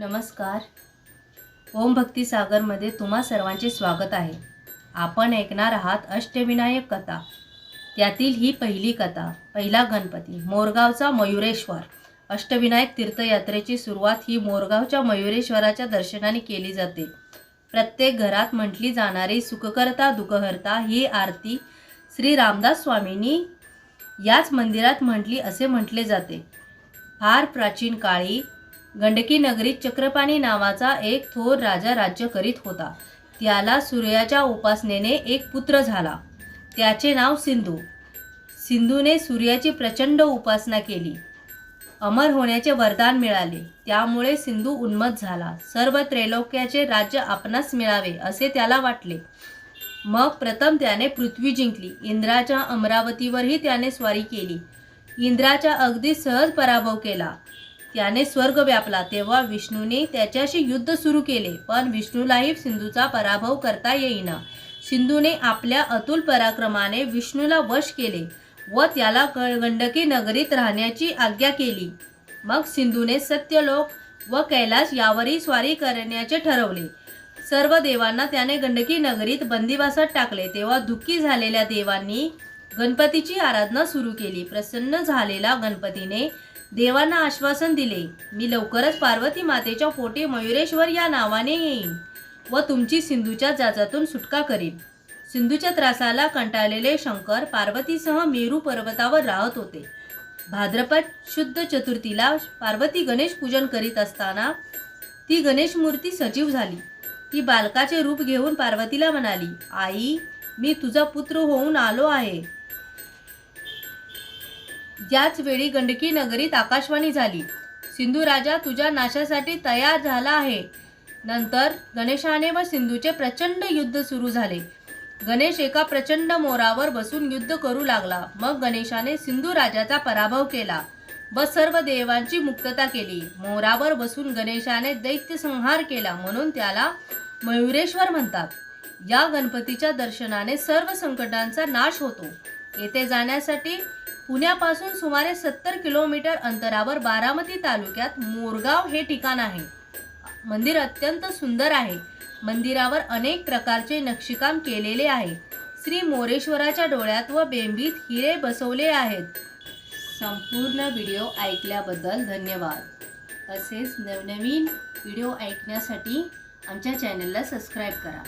नमस्कार. ओम भक्ती सागरमध्ये तुम्हा सर्वांचे स्वागत आहे. आपण ऐकणार आहात अष्टविनायक कथा. त्यातील ही पहिली कथा पहिला गणपती मोरगावचा मयुरेश्वर. अष्टविनायक तीर्थयात्रेची सुरुवात ही मोरगावच्या मयुरेश्वराच्या दर्शनाने केली जाते. प्रत्येक घरात म्हटली जाणारी सुखकर्ता दुखहर्ता ही आरती श्री रामदास स्वामींनी याच मंदिरात म्हटली असे म्हटले जाते. फार प्राचीन काळी गंडकी नगरीत चक्रपाणी नावाचा एक थोर राजा राज्य करीत होता. त्याला सूर्याच्या उपासनेने एक पुत्र झाला. त्याचे नाव सिंधू. सिंधूने सूर्याची प्रचंड उपासना केली. अमर होण्याचे वरदान मिळाले. त्यामुळे सिंधू उन्मत झाला. सर्व त्रैलोक्याचे राज्य आपणास मिळावे असे त्याला वाटले. मग प्रथम त्याने पृथ्वी जिंकली. इंद्राच्या अमरावतीवरही त्याने स्वारी केली. इंद्राचा अगदी सहज पराभव केला. त्याने स्वर्ग व्यापला. तेव्हा विष्णूने त्याच्याशी युद्ध सुरू केले पण विष्णूलाही सिंधूचा पराभव करता येईना. सिंधूने आपल्या अतुल पराक्रमाने विष्णूला वश केले व त्याला गंडकी नगरीत राहण्याची आज्ञा केली. मग सिंधूने सत्यलोक व कैलास यावरही स्वारी करण्याचे ठरवले. सर्व देवांना त्याने गंडकी नगरीत बंदिवासात टाकले. तेव्हा दुःखी झालेल्या देवांनी गणपतीची आराधना सुरू केली. प्रसन्न झालेला गणपतीने देवांना आश्वासन दिले मी लवकरच पार्वती मातेच्या पोटे मयुरेश्वर या नावाने येईन व तुमची सिंधूच्या जाचातून सुटका करीन. सिंधूच्या त्रासाला कंटाळलेले शंकर पार्वतीसह मेरू पर्वतावर राहत होते. भाद्रपद शुद्ध चतुर्थीला पार्वती गणेश पूजन करीत असताना ती गणेश मूर्ती सजीव झाली. ती बालकाचे रूप घेऊन पार्वतीला म्हणाली आई मी तुझा पुत्र होऊन आलो आहे. याच वेळी गंडकी नगरीत आकाशवाणी झाली सिंधू राजा तुझ्या नाशासाठी तयार झाला आहे. नंतर गणेशाने व सिंधूचे प्रचंड युद्ध सुरू झाले. गणेश एका प्रचंड मोरावर बसून युद्ध करू लागला. मग गणेशाने सिंधू राजाचा पराभव केला व सर्व देवांची मुक्तता केली. मोरावर बसून गणेशाने दैत्य संहार केला म्हणून त्याला मयुरेश्वर म्हणतात. या गणपतीच्या दर्शनाने सर्व संकटांचा नाश होतो. येथे जाण्यासाठी पुण्यापासून सुमारे सत्तर किलोमीटर अंतरावर बारामती तालुक्यात मोरगाव हे ठिकाण आहे. मंदिर अत्यंत सुंदर आहे. मंदिरावर अनेक प्रकारचे नक्षीकाम केलेले आहे. श्री मोरेश्वराच्या डोळ्यात व बेंबीत हिरे बसवले आहेत. संपूर्ण व्हिडिओ ऐकल्याबद्दल धन्यवाद. तसेच नवनवीन व्हिडिओ ऐकण्यासाठी आमच्या चॅनलला सबस्क्राईब करा.